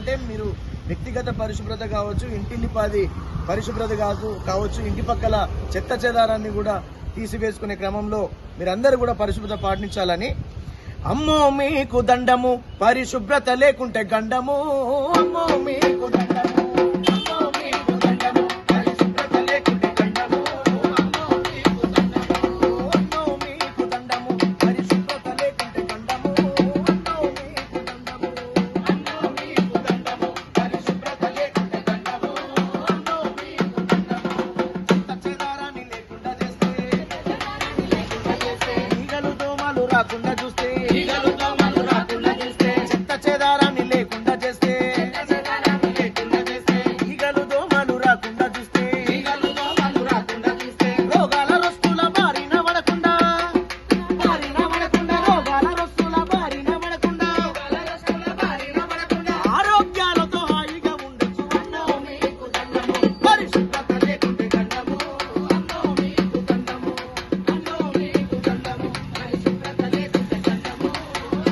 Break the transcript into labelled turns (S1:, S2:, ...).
S1: అంటే మీరు వ్యక్తిగత పరిశుభ్రత కావచ్చు ఇంటిల్లిపాది పరిశుభ్రత కాదు కావచ్చు ఇంటి పక్కల చెత్త చెదారాన్ని కూడా తీసివేసుకునే క్రమంలో మీరందరూ కూడా పరిశుభ్రత పాటించాలని. అమ్మో మీకు దండము పరిశుభ్రత లేకుంటే గండము అమ్మో. కాకుండా చూస్తే